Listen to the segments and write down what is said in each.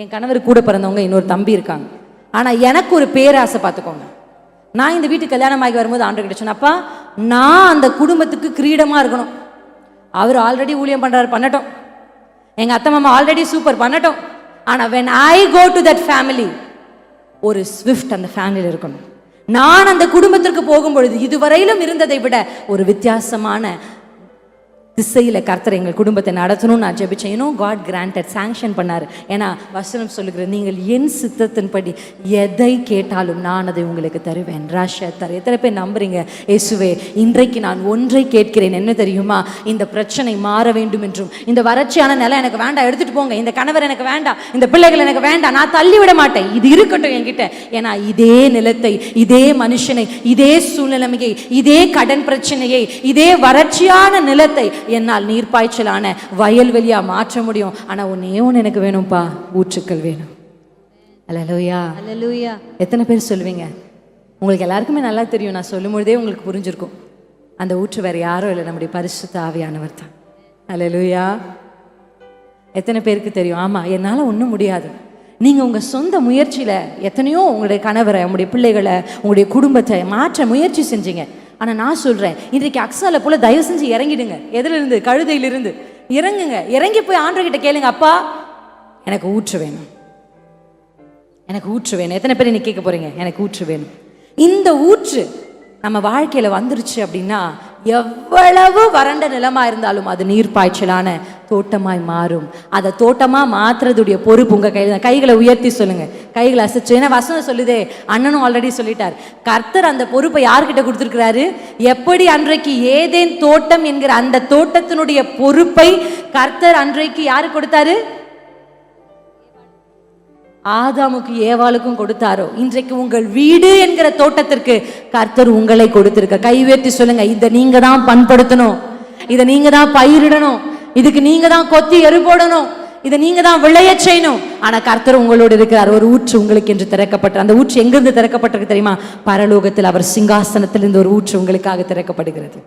என் கணவர் கூட பிறந்தவங்க இன்னொரு தம்பி இருக்காங்க. ஆனால் எனக்கு ஒரு பேராசை பார்த்துக்கோங்க. நான் இந்த வீட்டுக்கு கல்யாணம் ஆகி வரும்போது ஆண்டு கிட்ட சொன்னப்பா நான் அந்த குடும்பத்துக்கு கிரீடமாக இருக்கணும். அவர் ஆல்ரெடி ஊழியம் பண்ணுறாரு பண்ணட்டும். எங்கள் அத்தை மாமா ஆல்ரெடி சூப்பர் பண்ணட்டும். ஆனால் when I go to that family ஒரு ஸ்விஃப்ட் அந்த ஃபேமிலியில் இருக்கணும். நான் அந்த குடும்பத்திற்கு போகும்பொழுது இதுவரையிலும் இருந்ததை விட ஒரு வித்தியாசமான திசையில் கர்த்தர் எங்கள் குடும்பத்தை நடத்தணும்னு நான் ஜெபிச்சேன் ஏனோ காட் கிராண்டட் சாங்ஷன் பண்ணார். ஏன்னா வசனம் சொல்லுகிறேன் நீங்கள் என் சித்தத்தின்படி எதை கேட்டாலும் நான் அதை உங்களுக்கு தருவேன். ராஷ தர எத்தனை பேர் நம்புறீங்க? இயேசுவே இன்றைக்கு நான் ஒன்றை கேட்கிறேன். என்ன தெரியுமா? இந்த பிரச்சனை மாற வேண்டும் என்றும். இந்த வறட்சியான நிலம் எனக்கு வேண்டாம் எடுத்துகிட்டு போங்க. இந்த கணவர் எனக்கு வேண்டாம். இந்த பிள்ளைகள் எனக்கு வேண்டாம். நான் தள்ளி விட மாட்டேன். இது இருக்கட்டும் என்கிட்ட. ஏன்னா இதே நிலத்தை இதே மனுஷனை இதே சூழ்நிலைமையை இதே கடன் பிரச்சனையை இதே வறட்சியான நிலத்தை என்னால் நீர்ப்பாய்ச்சலான வயல்வெளியா மாற்ற முடியும். ஆனா ஒன்னே ஒன்று எனக்கு வேணும்ப்பா ஊற்றுக்கள் வேணும். அல்லலோயா அல்லேலூயா எத்தனை பேர் சொல்லுவீங்க? உங்களுக்கு எல்லாருக்குமே நல்லா தெரியும் நான் சொல்லும் பொழுதே உங்களுக்கு புரிஞ்சிருக்கும். அந்த ஊற்று வேற யாரும் இல்லை நம்முடைய பரிசுத்த ஆவியானவர் தான். அல்லேலூயா எத்தனை பேருக்கு தெரியும்? ஆமா என்னால ஒன்றும் முடியாது. நீங்க உங்க சொந்த முயற்சியில எத்தனையோ உங்களுடைய கணவரை உங்களுடைய பிள்ளைகளை உங்களுடைய குடும்பத்தை மாற்ற முயற்சி செஞ்சீங்க. ஆனா நான் சொல்றேன் இன்றைக்கு அக்ஸால போல தயவு செஞ்சு இறங்கிடுங்க. எதுல இருந்து கழுதையிலிருந்து. இறங்குங்க. இறங்கி போய் ஆண்டவர்கிட்ட கேளுங்க அப்பா எனக்கு ஊற்று வேணும். எனக்கு ஊற்று வேணும். எத்தனை பேர் இன்னைக்கு கேட்க போறீங்க? எனக்கு ஊற்று வேணும். இந்த ஊற்று நம்ம வாழ்க்கையில வந்துருச்சு அப்படின்னா எவ்வளவு வறண்ட நிலமாக இருந்தாலும் அது நீர் பாய்ச்சலான தோட்டமாய் மாறும். அதை தோட்டமாக மாற்றுறதுடைய பொறுப்பு உங்கள் கையில் தான். கைகளை உயர்த்தி சொல்லுங்கள் கைகளை அசைச்சு. ஏன்னா வசனம் சொல்லுதே. அண்ணனும் ஆல்ரெடி சொல்லிட்டார். கர்த்தர் அந்த பொறுப்பை யார்கிட்ட கொடுத்துருக்கிறாரு? எப்படி அன்றைக்கு ஏதேன் தோட்டம் என்கிற அந்த தோட்டத்தினுடைய பொறுப்பை கர்த்தர் அன்றைக்கு யார் கொடுத்தாரு? ஆதாமுக்கு ஏவாளுக்கும் கொடுத்தாரோ? இன்றைக்கு உங்கள் வீடு என்கிற தோட்டத்திற்கு கர்த்தர் உங்களை கொடுத்திருக்க. கைவேற்றி சொல்லுங்க இதை நீங்க தான் பண்படுத்தணும். இதை நீங்க தான் பயிரிடணும். இதுக்கு நீங்க தான் கொத்தி எரு போடணும். இதை நீங்க தான் விளைய செய்யணும். ஆனா கர்த்தர் உங்களோடு இருக்கிறார். ஒரு ஊற்று உங்களுக்கு என்று திறக்கப்பட்ட அந்த ஊற்று எங்கிருந்து திறக்கப்பட்டிருக்கு தெரியுமா? பரலோகத்தில் அவர் சிங்காசனத்திலிருந்து ஒரு ஊற்று உங்களுக்காக திறக்கப்படுகிறது.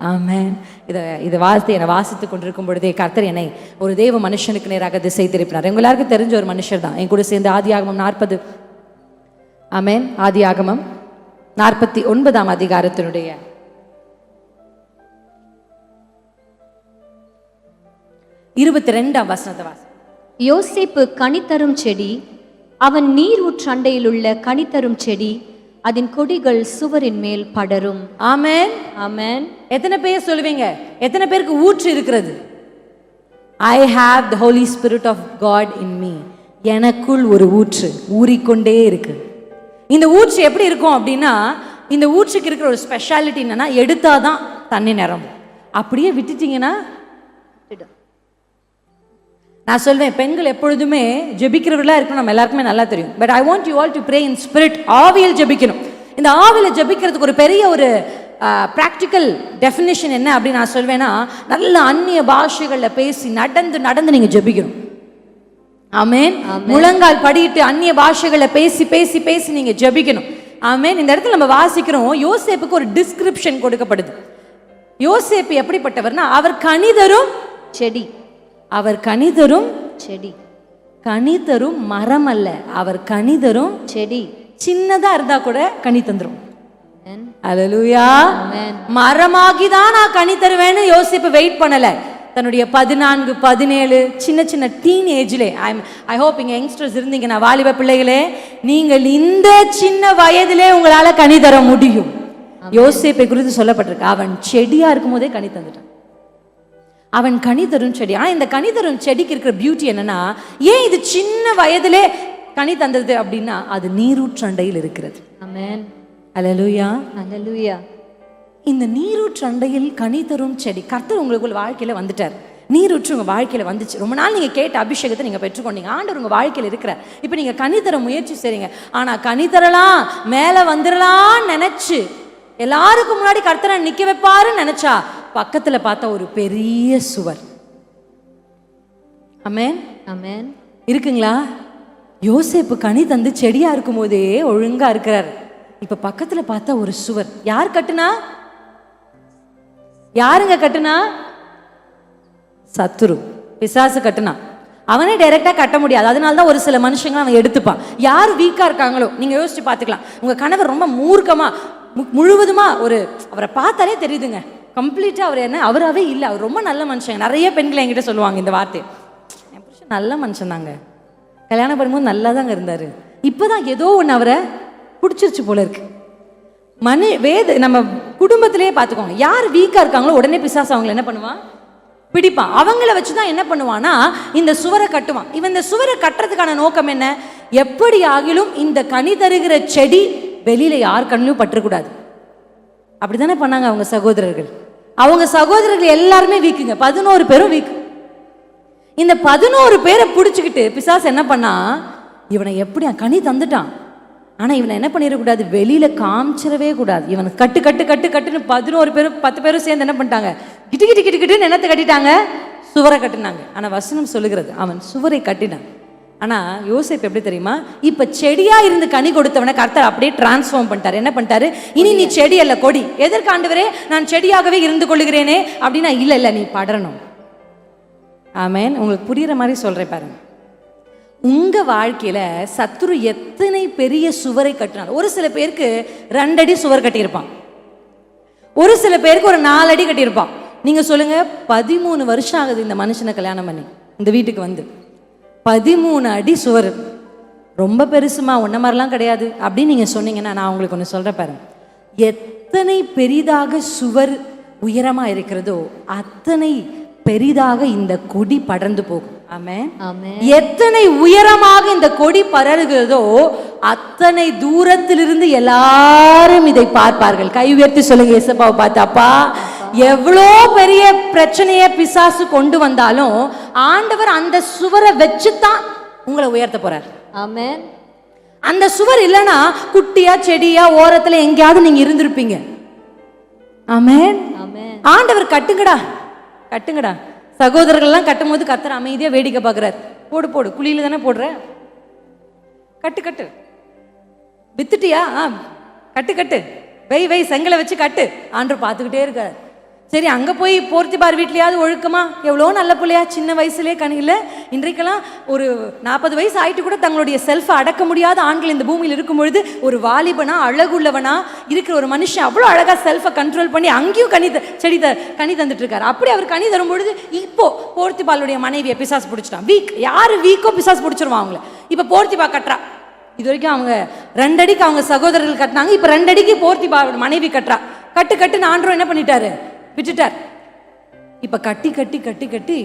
ஆமேன். இதை இதை வாசித்து என்னை வாசித்து கொண்டிருக்கும் பொழுதே கர்த்தர் என்னை ஒரு தேவ மனுஷனுக்கு நேராக திசை திருப்பினார். உங்க எல்லாருக்கும் தெரிஞ்ச ஒரு மனுஷர் தான். என் கூட சேர்ந்து ஆதி ஆகமம் நாற்பது ஆமேன். ஆதி ஆகமம் நாற்பத்தி ஒன்பதாம் அதிகாரத்தினுடைய இருபத்தி ரெண்டாம் வசனத்தை வாசி. யோசிப்பு கனித்தரும் செடி அவன் நீர் உற்றண்டையில் உள்ள கனித்தரும் செடி அதன் கொடிகள் சுவரின் மேல் படரும். ஆமென். ஆமென். எத்தனை பேர் சொல்லுவீங்க? எத்தனை பேருக்கு ஊற்று இருக்கிறது? I have the holy spirit of God in me எனக்குள் ஒரு ஊற்று ஊறிக்கொண்டே இருக்கு. இந்த ஊற்று எப்படி இருக்கும் அப்படின்னா இந்த ஊற்றுக்கு இருக்கிற ஒரு ஸ்பெஷாலிட்டி என்னன்னா எடுத்தாதான் தண்ணி நிரம்பும். அப்படியே விட்டுட்டீங்கன்னா நான் சொல்வேன் பெண்கள் எப்பொழுதுமே ஜெபிக்கிறவர்களா இருக்கணும். நம்ம எல்லாருக்குமே நல்லா தெரியும். But I want you all to pray in spirit ஆவியில் ஜெபிக்கணும். இந்த ஆவியில் ஜெபிக்கிறதுக்கு ஒரு பெரிய ஒரு ப்ராக்டிக்கல் டெஃபினேஷன் என்ன அப்படின்னு நான் சொல்வேன்னா நல்ல அந்நிய பாஷைகளில் பேசி நடந்து நடந்து நீங்கள் ஜெபிக்கணும். ஆமென். முழங்கால் படியிட்டு அந்நிய பாஷைகளை பேசி பேசி பேசி நீங்க ஜெபிக்கணும். ஆமென். இந்த இடத்துல நம்ம வாசிக்கிறோம் யோசேப்புக்கு ஒரு டிஸ்கிரிப்ஷன் கொடுக்கப்படுது. யோசேப்பு எப்படிப்பட்டவர்னா அவர் கணிதரும் செடி. அவர் கணிதரும் செடி. கணிதரும் மரம் அல்ல அவர் கணிதரும் செடி. சின்னதா இருந்தா கூட கனி தந்துரும். ஆமென். மரமாகி தான் நான் கனி தருவேன்னு யோசிப்பு வெயிட் பண்ணல. தன்னுடைய பதினான்கு பதினேழு சின்ன சின்ன டீன் ஏஜ்லே ஐ ஐ ஹோப் இங்க யங்ஸ்டர்ஸ் இருந்தீங்க நான் வாலிப பிள்ளைகளே நீங்கள் இந்த சின்ன வயதிலே உங்களால கனி தர முடியும். யோசேப்பை குறித்து சொல்லப்பட்டிருக்கு. அவன் செடியா இருக்கும் போதே கனி தந்துட்டான். அவன் கனி தரும் செடி. ஆனா இந்த கனி தரும் செடிக்கு இருக்கிற பியூட்டி என்னன்னா ஏன் இது சின்ன வயதிலே கனி தந்தது அப்படின்னா அது நீரூற்றண்டையில் இருக்கிறது. ஆமென் அல்லேலூயா அல்லேலூயா இந்த நீரூற்று அண்டையில் கனி தரும் செடி கர்த்தர் உங்களுக்குள்ள வாழ்க்கையில வந்துட்டார். நீரூற்று உங்க வாழ்க்கையில வந்துச்சு. ரொம்ப நாள் நீங்க கேட்ட அபிஷேகத்தை நீங்க பெற்றுக்கொண்டீங்க. ஆண்டவர் உங்க வாழ்க்கையில இருக்கிறார். இப்போ நீங்க கனி தர முயற்சி செய்றீங்க. ஆனா கனி தரலாம் மேல வந்துடலாம்னு நினைச்சு எல்லாருக்கும் முன்னாடி கர்த்தரை நிக்க வைப்பாருன்னு நினைச்சா பக்கத்துல பார்த்தா ஒரு பெரிய சுவர். ஆமென் ஆமென் இருக்குங்களா? யோசேப்பு கனி தந்து செடியா இருக்கும் போதே ஒழுங்கா இருக்கிறார். இப்ப பக்கத்துல பார்த்தா ஒரு சுவர். யார் கட்டுனா? யாருங்க கட்டுனா? சத்துரு. பிசாசு கட்டுனா. அவனே டைரெக்டாக கட்ட முடியாது. அதனால தான் ஒரு சில மனுஷங்க அவன் எடுத்துப்பான். யார் வீக்காக இருக்காங்களோ நீங்கள் யோசிச்சு பார்த்துக்கலாம். உங்கள் கணவர் ரொம்ப மூர்க்கமாக மு- முழுவதுமா ஒரு அவரை பார்த்தாலே தெரியுதுங்க. கம்ப்ளீட்டாக அவர் என்ன? அவராகவே இல்லை. அவர் ரொம்ப நல்ல மனுஷங்க. நிறைய பெண்கள் என்கிட்ட சொல்லுவாங்க இந்த வார்த்தை. என் புருஷன் நல்ல மனுஷன் தாங்க. கல்யாணம் பண்ணும்போது நல்லா தாங்க இருந்தார். இப்போ தான் ஏதோ ஒன்று அவரை பிடிச்சிருச்சு போல இருக்கு. மனு வேத நம்ம குடும்பத்திலே பார்த்துக்கோங்க யார் வீக்காக இருக்காங்களோ உடனே பிசாசு அவங்கள என்ன பண்ணுவான் பிடிப்பான். அவங்கள வச்சு தான் என்ன பண்ணுவான்னா இந்த சுவரை கட்டுவான். இவன் இந்த சுவரை கட்டுறதுக்கான நோக்கம் என்ன? எப்படி ஆகிலும் இந்த கனி தருகிற செடி வெளியில யார் கண்ணிலும் பற்றக்கூடாது அப்படிதானே பண்ணாங்க அவங்க சகோதரர்கள். அவங்க சகோதரர்கள் எல்லாருமே வீக்குங்க. பதினோரு பேரும் வீக்கு. இந்த பதினோரு பேரை பிடிச்சிக்கிட்டு பிசாஸ் என்ன பண்ணா இவனை எப்படி கனி தந்துட்டான்? ஆனால் இவனை என்ன பண்ணிடக்கூடாது? வெளியில் காமிச்சிடவே கூடாது. இவனை கட்டு கட்டு கட்டு கட்டுன்னு பதினோரு பேரும் பத்து பேரும் சேர்ந்து என்ன பண்ணிட்டாங்க? கிட்டு கிட்டு கிட்டு கிட்டுன்னு என்னத்தை கட்டிட்டாங்க? சுவரை கட்டினாங்க. ஆனால் வசனம் சொல்லுகிறது அவன் சுவரை கட்டினான். ஆனால் யோசிப்பு எப்படி தெரியுமா? இப்போ செடியாக இருந்து கனி கொடுத்தவனை கர்த்தர் அப்படியே டிரான்ஸ்ஃபார்ம் பண்ணிட்டாரு. என்ன பண்ணிட்டாரு? இனி நீ செடி அல்ல கொடி. எதற்காண்டவரே நான் செடியாகவே இருந்து கொள்ளுகிறேனே அப்படின்னா இல்லை இல்லை நீ படரணும். ஆமேன். உங்களுக்கு புரியுற மாதிரி சொல்கிறேன் பாருங்க. உங்க வாழ்க்கையில சத்துரு எத்தனை பெரிய சுவரை கட்டினாலும் ஒரு சில பேருக்கு ரெண்டடி சுவர் கட்டியிருப்பான். ஒரு சில பேருக்கு ஒரு நாலடி கட்டியிருப்பான். நீங்க சொல்லுங்க பதிமூணு வருஷம் ஆகுது இந்த மனுஷனை கல்யாணம் பண்ணி இந்த வீட்டுக்கு வந்து. பதிமூணு அடி சுவர். ரொம்ப பெருசுமா உன்ன மாதிரிலாம் கிடையாது அப்படின்னு நீங்க சொன்னீங்கன்னா நான் உங்களுக்கு ஒன்று சொல்றேன் பாருங்க. எத்தனை பெரிதாக சுவர் உயரமா இருக்கிறதோ அத்தனை பெரிதாக இந்த கொடி படர்ந்து போகும். எத்தனை உயரமாக இந்த கொடி பரறுகிறதோ அத்தனை தூரத்திலிருந்து எல்லாரும் இதை பார்ப்பார்கள். கை உயர்த்தி சொல்லுங்க இயேசப்பாவை பார்த்தாப்பா எவ்வளோ பெரிய பிரச்சனைய பிசாசு கொண்டு வந்தாலும் ஆண்டவர் அந்த சுவரை வச்சுதான் உங்களை உயர்த்த போறார். ஆமென் அந்த சுவர் இல்லைன்னா குட்டியா செடியா ஓரத்துல எங்கேயாவது நீங்க இருந்திருப்பீங்க. ஆமென் ஆண்டவர் கட்டுங்கடா கட்டுங்கடா. சகோதரர்கள்லாம் கட்டும் போது கத்தர் அமைதியா வேடிக்கை பார்க்கறாரு. போடு போடு. குழியில தானே போடுற? கட்டு கட்டு. வித்துட்டியா? ஆ. கட்டு கட்டு. வை வை செங்கலை வச்சு கட்டு. ஆண்டவர் பார்த்துக்கிட்டே இருக்கார். சரி அங்கே போய் போர்த்திபார் வீட்லையாவது ஒழுக்கமா? எவ்வளோ நல்ல பிள்ளையா? சின்ன வயசுலேயே கணியில் இன்றைக்கெல்லாம் ஒரு நாற்பது வயசு ஆயிட்டு கூட தங்களுடைய செல்ஃபை அடக்க முடியாத ஆண்கள் இந்த பூமியில் இருக்கும் பொழுது ஒரு வாலிபனா அழகுள்ளவனா இருக்கிற ஒரு மனுஷன் அவ்வளோ அழகாக செல்ஃபை கண்ட்ரோல் பண்ணி அங்கேயும் கனி செடி த கனி தந்துட்டு இருக்காரு அப்படி அவர் கனி தரும் பொழுது இப்போ போர்த்திபாலுடைய மனைவியை பிசாஸ் பிடிச்சிட்டான். வீக் யார் வீக்கோ பிசாஸ் பிடிச்சிருவான் அவங்கள. இப்போ போர்த்திபா கட்டுறா. இது வரைக்கும் அவங்க ரெண்டடிக்கு அவங்க சகோதரர்கள் கட்டினாங்க. இப்போ ரெண்டடிக்கு போர்த்திபாவோட மனைவி கட்டுறா. கட்டு கட்டு ஆண்டரும் என்ன பண்ணிட்டாரு? விட்டுட்டார். இப்போ கட்டி கட்டி கட்டி கட்டி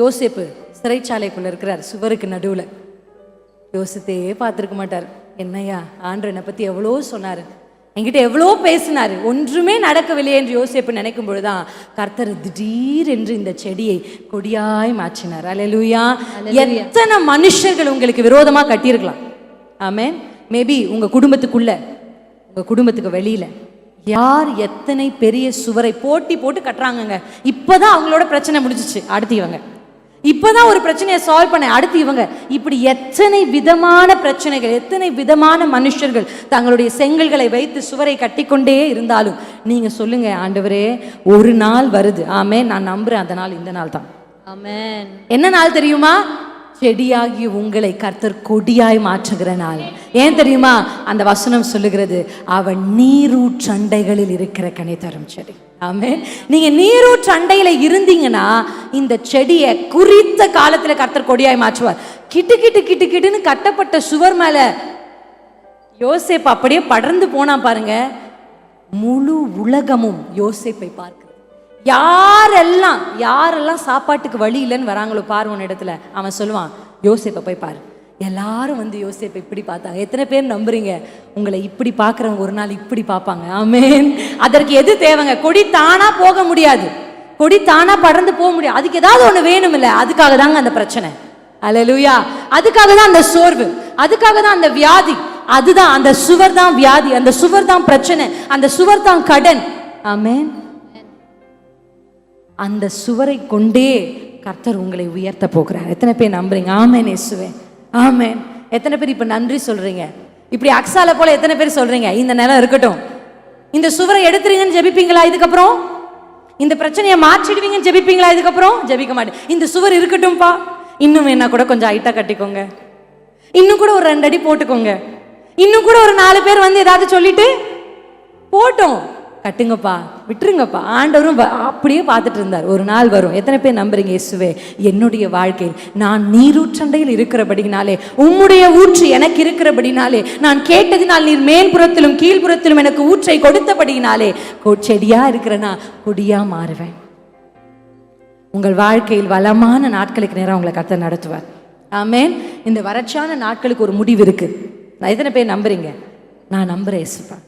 யோசேப்பு சிறைச்சாலைக்குள்ள இருக்கிறார். சுவருக்கு நடுவுல. யோசித்தே பார்த்துருக்க மாட்டார். என்னய்யா ஆண்டவர் என்னை பத்தி எவ்வளோ சொன்னாரு? என்கிட்ட எவ்வளோ பேசினாரு? ஒன்றுமே நடக்கவில்லை என்று யோசிப்பு நினைக்கும் பொழுதுதான் கர்த்தர் திடீர் என்று இந்த செடியை கொடியாய் மாற்றினார். அல்லேலூயா எத்தனை மனுஷர்கள் உங்களுக்கு விரோதமா கட்டியிருக்கலாம்? ஆமென் மேபி உங்க குடும்பத்துக்குள்ள உங்க குடும்பத்துக்கு வெளியில யார் எத்தனை பெரிய சுவரை போட்டி போட்டு கட்டுறாங்கங்க. இப்பதான் அவங்களோட பிரச்சனை முடிஞ்சிச்சு. அடுத்து இவங்க. இப்பதான் ஒரு பிரச்சனையை சால்வ் பண்ண அடுத்து இவங்க. இப்படி எத்தனை விதமான பிரச்சனைகள் எத்தனை விதமான மனுஷர்கள் தங்களுடைய செங்கல்களை வைத்து சுவரை கட்டிக்கொண்டே இருந்தாலும் நீங்க சொல்லுங்க ஆண்டவரே ஒரு நாள் வருது. ஆமே நான் நம்புறேன் அந்த நாள் இந்த நாள் தான் ஆமென். என்ன நாள் தெரியுமா? செடியாகி உங்களை கர்த்தர் கொடியாய் மாற்றுகிற நாள். ஏன் தெரியுமா? அந்த வசனம் சொல்லுகிறது அவன் நீரூற்றண்டைகளில் இருக்கிற கனி தரும் செடி. ஆமே நீங்க நீரூற்றண்டையில இருந்தீங்கன்னா இந்த செடியை குறித்த காலத்துல கர்த்தர் கொடியாய் மாற்றுவார். கிட்டு கிட்டு கிட்டு கிட்டுன்னு கட்டப்பட்ட சுவர் மேல யோசேப் அப்படியே படர்ந்து போனா பாருங்க. முழு உலகமும் யோசேப்பை பார்க்க யாரெல்லாம் யாரெல்லாம் சாப்பாட்டுக்கு வழி இல்லைன்னு வராங்களோ பாரு உன் இடத்துல. அவன் சொல்லுவான் யோசிப்பை போய் பாரு. எல்லாரும் வந்து யோசிப்பை இப்படி பார்த்தாங்க. எத்தனை பேர் நம்புறீங்க? உங்களை இப்படி பார்க்குறவங்க ஒரு நாள் இப்படி பார்ப்பாங்க. ஆமேன். அதற்கு எது தேவைங்க? கொடி தானா போக முடியாது. கொடி தானா படர்ந்து போக முடியாது. அதுக்கு ஏதாவது ஒன்று வேணும் இல்லை அதுக்காக தாங்க அந்த பிரச்சனை. அல்லேலூயா அதுக்காக தான் அந்த சோர்வு. அதுக்காக தான் அந்த வியாதி. அதுதான் அந்த சுவர் தான் வியாதி. அந்த சுவர் தான் பிரச்சனை. அந்த சுவர் தான் கடன். ஆமேன். அந்த சுவரை கொண்டே கர்த்தர் உங்களை உயர்த்த போகிறார். எத்தனை பேர் நம்புறீங்க? ஆமேன் இயேசுவேன் ஆமேன். எத்தனை பேர் இப்போ நன்றி சொல்கிறீங்க இப்படி அக்ஸால போல எத்தனை பேர் சொல்கிறீங்க இந்த நிலம் இருக்கட்டும். இந்த சுவரை எடுத்துறீங்கன்னு ஜெபிப்பீங்களா இதுக்கப்புறம்? இந்த பிரச்சனையை மாற்றிடுவீங்கன்னு ஜெபிப்பீங்களா இதுக்கப்புறம்? ஜெபிக்க மாட்டேன். இந்த சுவர் இருக்கட்டும்ப்பா. இன்னும் வேணா கூட கொஞ்சம் ஹைட்டாக கட்டிக்கோங்க. இன்னும் கூட ஒரு ரெண்டு அடி போட்டுக்கோங்க. இன்னும் கூட ஒரு நாலு பேர் வந்து ஏதாவது சொல்லிட்டு போட்டோம். கட்டுங்கப்பா விட்டுருங்கப்பா. ஆண்டவரும் வ- அப்படியே பார்த்துட்டு இருந்தார். ஒரு நாள் வரும். எத்தனை பேர் நம்புறீங்க? இயேசுவே என்னுடைய வாழ்க்கையில் நான் நீரூற்றண்டையில் இருக்கிறபடினாலே உம்முடைய ஊற்று எனக்கு இருக்கிறபடினாலே நான் கேட்டதினால் நீர் மேல்புறத்திலும் கீழ்புறத்திலும் எனக்கு ஊற்றை கொடுத்தபடினாலே கொ- செடியா இருக்கிறனா கொடியா மாறுவேன். உங்கள் வாழ்க்கையில் வளமான நாட்களுக்கு நேரம் உங்களை கத்த நடத்துவார். ஆமேன். இந்த வறட்சியான நாட்களுக்கு ஒரு முடிவு இருக்கு. நான் எத்தனை பேர் நம்புறீங்க? நான் நம்புறேன் இயேசுப்பா.